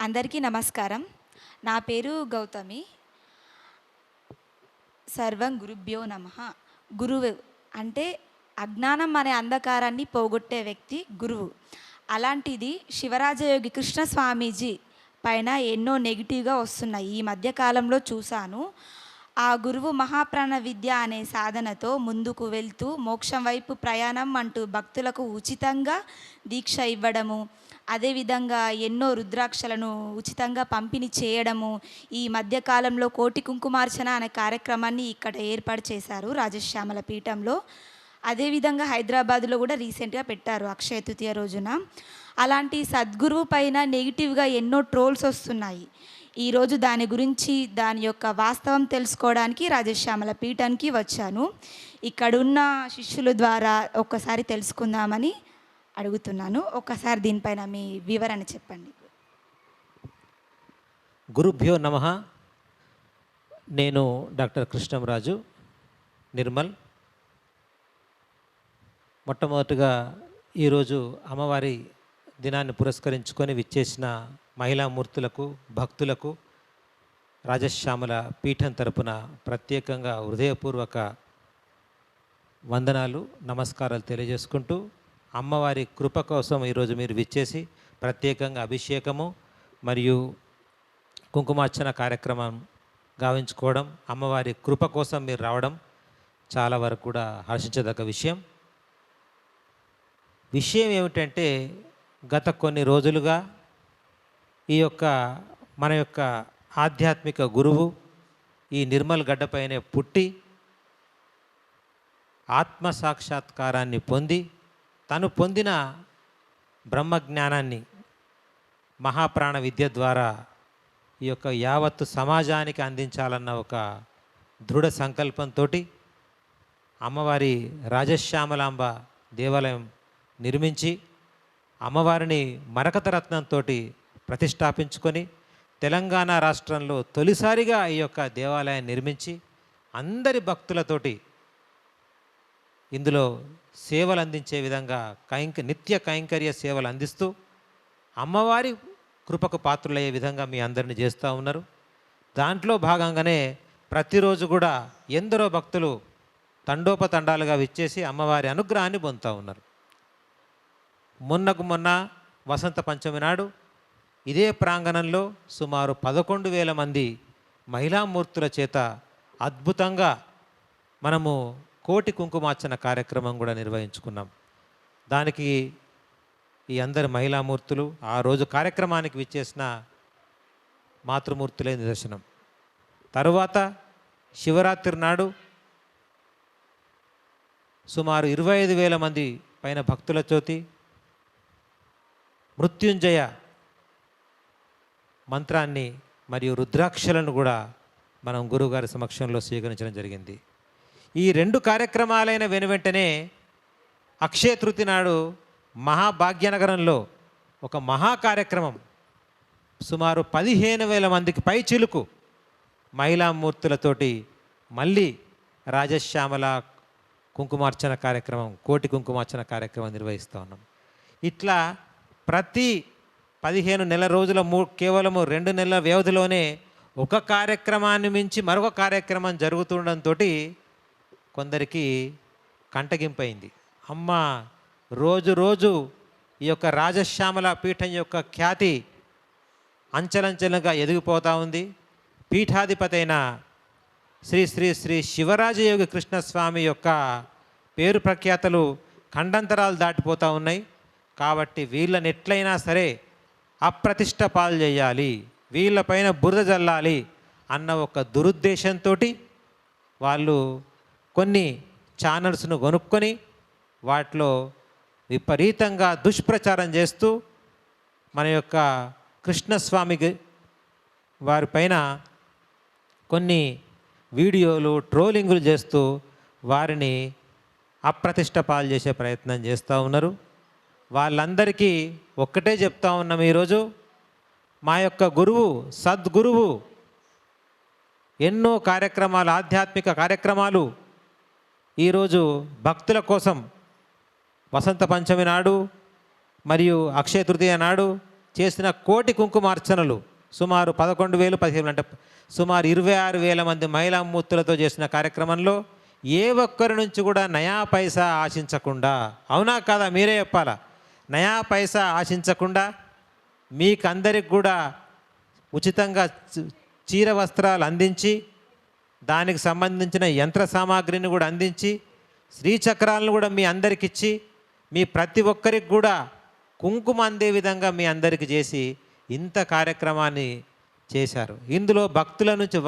అందరికీ నమస్కారం. నా పేరు గౌతమి. సర్వం గురుభ్యో నమ. గురువు అంటే అజ్ఞానం అనే అంధకారాన్ని పోగొట్టే వ్యక్తి గురువు. అలాంటిది శివరాజయోగి కృష్ణ స్వామీజీ పైన ఎన్నో నెగిటివ్గా వస్తున్నాయి. ఈ మధ్యకాలంలో చూశాను. ఆ గురువు మహాప్రాణ విద్య అనే సాధనతో ముందుకు వెళ్తూ మోక్షం వైపు ప్రయాణం అంటూ భక్తులకు ఉచితంగా దీక్ష ఇవ్వడము అదేవిధంగా ఎన్నో రుద్రాక్షలను ఉచితంగా పంపిణీ చేయడము ఈ మధ్యకాలంలో కోటి కుంకుమార్చన అనే కార్యక్రమాన్ని ఇక్కడ ఏర్పాటు చేశారు రాజశ్యామల పీఠంలో. అదేవిధంగా హైదరాబాద్లో కూడా రీసెంట్గా పెట్టారు అక్షయ తృతీయ రోజున. అలాంటి సద్గురువు పైన నెగిటివ్గా ఎన్నో ట్రోల్స్ వస్తున్నాయి. ఈరోజు దాని గురించి దాని యొక్క వాస్తవం తెలుసుకోవడానికి రాజశ్యామల పీఠానికి వచ్చాను. ఇక్కడున్న శిష్యుల ద్వారా ఒక్కసారి తెలుసుకుందామని అడుగుతున్నాను. ఒకసారి దీనిపైన మీ వివరణ చెప్పండి. గురుభ్యో నమ. నేను డాక్టర్ కృష్ణంరాజు నిర్మల్. మొట్టమొదటిగా ఈరోజు అమ్మవారి దినాన్ని పురస్కరించుకొని విచ్చేసిన మహిళా మూర్తులకు భక్తులకు రాజశ్యామల పీఠం తరపున ప్రత్యేకంగా హృదయపూర్వక వందనాలు నమస్కారాలు తెలియజేసుకుంటూ అమ్మవారి కృప కోసం ఈరోజు మీరు విచ్చేసి ప్రత్యేకంగా అభిషేకము మరియు కుంకుమార్చన కార్యక్రమం గావించుకోవడం అమ్మవారి కృప కోసం మీరు రావడం చాలా వరకు కూడా హర్షించదగ్గ విషయం. విషయం ఏమిటంటే గత కొన్ని రోజులుగా ఈ యొక్క మన యొక్క ఆధ్యాత్మిక గురువు ఈ నిర్మల్ గడ్డపైనే పుట్టి ఆత్మ సాక్షాత్కారాన్ని పొంది తను పొందిన బ్రహ్మజ్ఞానాన్ని మహాప్రాణ విద్య ద్వారా ఈ యొక్క యావత్తు సమాజానికి అందించాలన్న ఒక దృఢ సంకల్పంతో అమ్మవారి రాజశ్యామలాంబ దేవాలయం నిర్మించి అమ్మవారిని మరకతరత్నంతో ప్రతిష్టాపించుకొని తెలంగాణ రాష్ట్రంలో తొలిసారిగా ఈ యొక్క దేవాలయాన్ని నిర్మించి అందరి భక్తులతోటి ఇందులో సేవలు అందించే విధంగా కైంక నిత్య కైంకర్య సేవలు అందిస్తూ అమ్మవారి కృపకు పాత్రులయ్యే విధంగా మీ అందరిని చేస్తూ ఉన్నారు. దాంట్లో భాగంగానే ప్రతిరోజు కూడా ఎందరో భక్తులు తండోపతండాలుగా విచ్చేసి అమ్మవారి అనుగ్రహాన్ని పొందుతూ ఉన్నారు. మొన్నకు మొన్న వసంత పంచమి నాడు ఇదే ప్రాంగణంలో సుమారు పదకొండు వేల మంది మహిళామూర్తుల చేత అద్భుతంగా మనము కోటి కుంకుమార్చన కార్యక్రమం కూడా నిర్వహించుకున్నాం. దానికి ఈ అందరి మహిళామూర్తులు ఆ రోజు కార్యక్రమానికి విచ్చేసిన మాతృమూర్తులే నిదర్శనం. తరువాత శివరాత్రి నాడు సుమారు ఇరవై ఐదు వేల మంది పైన భక్తుల చోతి మృత్యుంజయ మంత్రాన్ని మరియు రుద్రాక్షలను కూడా మనం గురువుగారి సమక్షంలో స్వీకరించడం జరిగింది. ఈ రెండు కార్యక్రమాలైన వెను వెంటనే అక్షయ తృతి నాడు మహాభాగ్యనగరంలో ఒక మహా కార్యక్రమం సుమారు పదిహేను వేల మందికి పై చిలుకు మహిళామూర్తులతోటి మళ్ళీ రాజశ్యామల కుంకుమార్చన కార్యక్రమం కోటి కుంకుమార్చన కార్యక్రమం నిర్వహిస్తూ ఉన్నాం. ఇట్లా ప్రతి పదిహేను నెల రోజుల మూ కేవలము రెండు నెలల వ్యవధిలోనే ఒక కార్యక్రమాన్ని మించి మరొక కార్యక్రమం జరుగుతుండటంతో కొందరికి కంటగింపైంది. అమ్మ రోజు రోజు ఈ యొక్క రాజశ్యామల పీఠం యొక్క ఖ్యాతి అంచెలంచెలుగా ఎదిగిపోతూ ఉంది. పీఠాధిపతి అయిన శ్రీ శ్రీ శ్రీ శివరాజయోగి కృష్ణస్వామి యొక్క పేరు ప్రఖ్యాతలు ఖండంతరాలు దాటిపోతూ ఉన్నాయి. కాబట్టి వీళ్ళని ఎట్లయినా సరే అప్రతిష్ట పాలు చేయాలి వీళ్ళపైన బురద జల్లాలి అన్న ఒక దురుద్దేశంతో వాళ్ళు కొన్ని ఛానల్స్ను కొనుక్కొని వాటిలో విపరీతంగా దుష్ప్రచారం చేస్తూ మన యొక్క కృష్ణస్వామి వారిపైన కొన్ని వీడియోలు ట్రోలింగులు చేస్తూ వారిని అప్రతిష్ట పాలు చేసే ప్రయత్నం చేస్తూ ఉన్నారు. వాళ్ళందరికీ ఒక్కటే చెప్తా ఉన్నాం ఈరోజు. మా యొక్క గురువు సద్గురువు ఎన్నో కార్యక్రమాలు ఆధ్యాత్మిక కార్యక్రమాలు ఈరోజు భక్తుల కోసం వసంత పంచమి నాడు మరియు అక్షయ తృతీయ నాడు చేసిన కోటి కుంకుమార్చనలు సుమారు పదకొండు వేలు పదిహేను అంటే సుమారు ఇరవై ఆరు వేల మంది మహిళా మూర్తులతో చేసిన కార్యక్రమంలో ఏ ఒక్కరి నుంచి కూడా నయా పైసా ఆశించకుండా అవునా కాదా మీరే చెప్పాలా? నయా పైసా ఆశించకుండా మీకందరికి కూడా ఉచితంగా చీర వస్త్రాలు అందించి దానికి సంబంధించిన యంత్ర సామాగ్రిని కూడా అందించి శ్రీచక్రాలను కూడా మీ అందరికి ఇచ్చి మీ ప్రతి ఒక్కరికి కూడా కుంకుమ అందే విధంగా మీ అందరికి చేసి ఇంత కార్యక్రమాన్ని చేశారు. ఇందులో భక్తుల నుంచి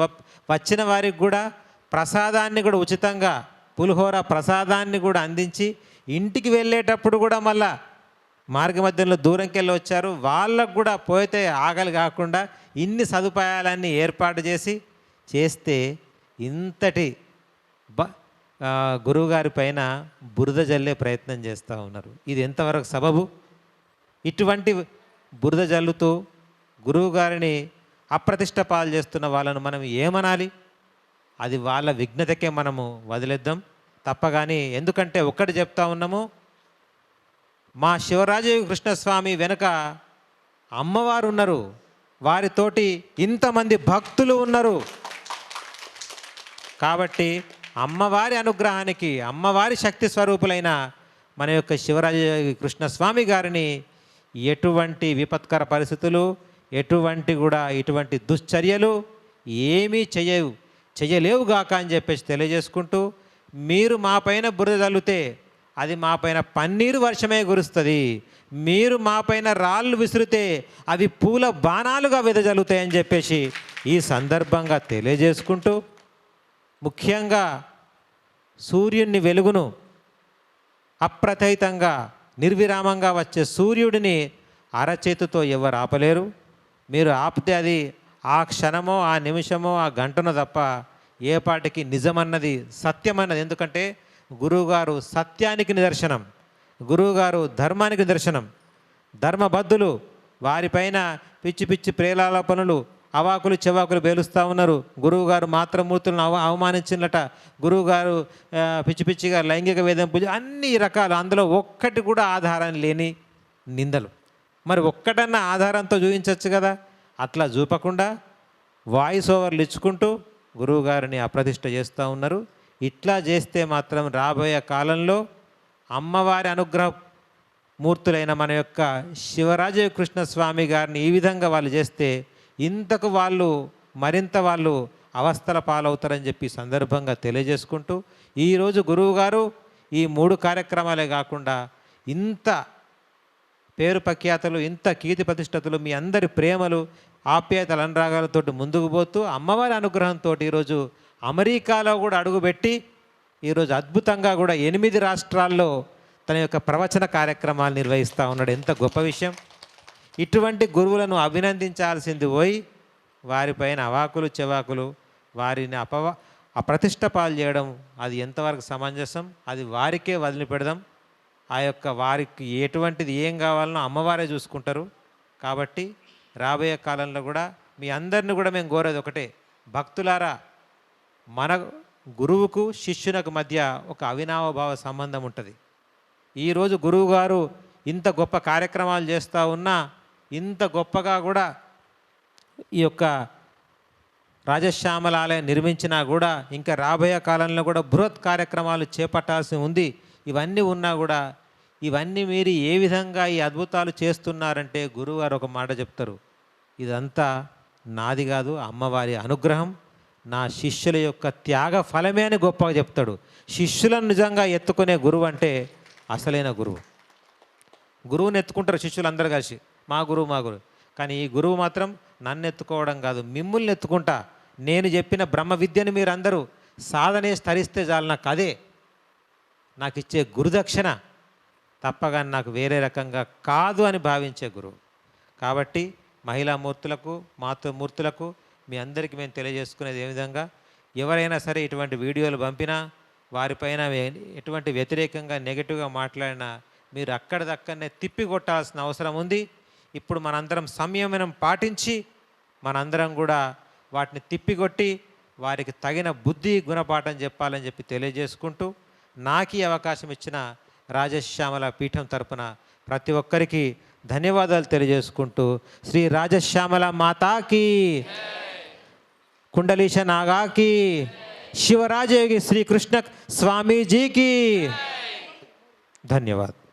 వచ్చిన వారికి కూడా ప్రసాదాన్ని కూడా ఉచితంగా పులిహోర ప్రసాదాన్ని కూడా అందించి ఇంటికి వెళ్ళేటప్పుడు కూడా మళ్ళా మార్గ మధ్యంలో దూరంకెళ్ళి వచ్చారు. వాళ్ళకు కూడా పోతే ఆగలి కాకుండా ఇన్ని సదుపాయాలన్నీ ఏర్పాటు చేసి చేస్తే ఇంతటి బ గురువుగారి పైన బురద జల్లే ప్రయత్నం చేస్తూ ఉన్నారు. ఇది ఎంతవరకు సబబు? ఇటువంటి బురద జల్లుతూ గురువుగారిని అప్రతిష్ట పాలు చేస్తున్న వాళ్ళను మనం ఏమనాలి? అది వాళ్ళ విఘ్నతకే మనము వదిలేద్దాం. తప్పగాని ఎందుకంటే ఒక్కటి చెప్తా ఉన్నాము మా శివరాజు కృష్ణస్వామి వెనుక అమ్మవారు ఉన్నారు వారితోటి ఇంతమంది భక్తులు ఉన్నారు. కాబట్టి అమ్మవారి అనుగ్రహానికి అమ్మవారి శక్తి స్వరూపులైన మన యొక్క శివరాజ కృష్ణస్వామి గారిని ఎటువంటి విపత్కర పరిస్థితులు ఎటువంటి కూడా ఇటువంటి దుశ్చర్యలు ఏమీ చేయవు చేయలేవుగాక అని చెప్పేసి తెలియజేసుకుంటూ మీరు మా పైన బురద తల్లితే అది మా పైన పన్నీరు వర్షమే కురుస్తుంది. మీరు మా పైన రాళ్ళు విసిరితే అవి పూల బాణాలుగా వెదజల్లుతాయని చెప్పేసి ఈ సందర్భంగా తెలియజేసుకుంటూ ముఖ్యంగా సూర్యుని వెలుగును అప్రతయితంగా నిర్విరామంగా వచ్చే సూర్యుడిని అరచేతితో ఎవరు ఆపలేరు. మీరు ఆపితే అది ఆ క్షణమో ఆ నిమిషమో ఆ గంటనో తప్ప ఏ పాటికి నిజమన్నది సత్యమన్నది. ఎందుకంటే గురువుగారు సత్యానికి నిదర్శనం గురువుగారు ధర్మానికి నిదర్శనం. ధర్మబద్ధులు వారిపైన పిచ్చి పిచ్చి ప్రేలాపనలు అవాకులు చెవాకులు బేలుస్తూ ఉన్నారు. గురువుగారు మాత్రమూర్తులను అవ అవమానించినట. గురువుగారు పిచ్చి పిచ్చిగా లైంగిక వేధింపులు అన్ని రకాలు. అందులో ఒక్కటి కూడా ఆధారం లేని నిందలు. మరి ఒక్కటన్నా ఆధారంతో చూపించవచ్చు కదా. అట్లా చూపకుండా వాయిస్ ఓవర్లు ఇచ్చుకుంటూ గురువుగారిని అప్రతిష్ట చేస్తూ ఉన్నారు. ఇట్లా చేస్తే మాత్రం రాబోయే కాలంలో అమ్మవారి అనుగ్రహ మూర్తులైన మన యొక్క శివరాజ కృష్ణస్వామి గారిని ఈ విధంగా వాళ్ళు చేస్తే ఇంతకు వాళ్ళు మరింత వాళ్ళు అవస్థల పాలవుతారని చెప్పి సందర్భంగా తెలియజేసుకుంటూ ఈరోజు గురువుగారు ఈ మూడు కార్యక్రమాలే కాకుండా ఇంత పేరు ప్రఖ్యాతలు ఇంత కీర్తి ప్రతిష్టతలు మీ అందరి ప్రేమలు ఆప్యాయతల అనురాగాలతోటి ముందుకు పోతూ అమ్మవారి అనుగ్రహంతో ఈరోజు అమెరికాలో కూడా అడుగుపెట్టి ఈరోజు అద్భుతంగా కూడా ఎనిమిది రాష్ట్రాల్లో తన యొక్క ప్రవచన కార్యక్రమాలు నిర్వహిస్తూ ఉన్నాడు. ఎంత గొప్ప విషయం. ఇటువంటి గురువులను అభినందించాల్సింది పోయి వారిపైన అవాకులు చెవాకులు వారిని అపవ అప్రతిష్ట పాలు చేయడం అది ఎంతవరకు సమంజసం అది వారికే వదిలిపెడదాం. ఆ యొక్క వారికి ఎటువంటిది ఏం కావాలనో అమ్మవారే చూసుకుంటారు. కాబట్టి రాబోయే కాలంలో కూడా మీ అందరిని కూడా మేము కోరేది ఒకటే భక్తులారా మన గురువుకు శిష్యునకు మధ్య ఒక అవినావభావ సంబంధం ఉంటుంది. ఈరోజు గురువుగారు ఇంత గొప్ప కార్యక్రమాలు చేస్తూ ఉన్నా ఇంత గొప్పగా కూడా ఈ యొక్క రాజశ్యామల ఆలయం నిర్మించినా కూడా ఇంకా రాబోయే కాలంలో కూడా బృహత్ కార్యక్రమాలు చేపట్టాల్సి ఉంది. ఇవన్నీ ఉన్నా కూడా ఇవన్నీ మీరు ఏ విధంగా ఈ అద్భుతాలు చేస్తున్నారంటే గురువుగారు ఒక మాట చెప్తారు. ఇదంతా నాది కాదు అమ్మవారి అనుగ్రహం. నా శిష్యుల యొక్క త్యాగ ఫలమే అని గొప్పగా చెప్తాడు. శిష్యులను నిజంగా ఎత్తుకునే గురువు అంటే అసలైన గురువు. గురువుని ఎత్తుకుంటారు శిష్యులు అందరు కలిసి. మా గురువు మా గురువు. కానీ ఈ గురువు మాత్రం నన్ను ఎత్తుకోవడం కాదు మిమ్మల్ని ఎత్తుకుంటా. నేను చెప్పిన బ్రహ్మ విద్యను మీరందరూ సాధనే స్తరిస్తే చాలు నాకు అదే. నాకు ఇచ్చే గురుదక్షిణ తప్పగా నాకు వేరే రకంగా కాదు అని భావించే గురువు. కాబట్టి మహిళా మూర్తులకు మాతృమూర్తులకు మీ అందరికీ మేము తెలియజేసుకునేది ఏ విధంగా ఎవరైనా సరే ఇటువంటి వీడియోలు పంపినా వారిపైన ఎటువంటి వ్యతిరేకంగా నెగిటివ్గా మాట్లాడినా మీరు అక్కడిదక్కడనే తిప్పి కొట్టాల్సిన అవసరం ఉంది. ఇప్పుడు మనందరం సంయమనం పాటించి మనందరం కూడా వాటిని తిప్పికొట్టి వారికి తగిన బుద్ధి గుణపాఠం చెప్పాలని చెప్పి తెలియజేసుకుంటూ నాకు ఈ అవకాశం ఇచ్చిన రాజశ్యామల పీఠం తరపున ప్రతి ఒక్కరికి ధన్యవాదాలు తెలియజేసుకుంటూ శ్రీ రాజశ్యామల మాతాకి కుండలీశ నాగాకి శివరాజయోగి శ్రీకృష్ణ స్వామీజీకి ధన్యవాదాలు.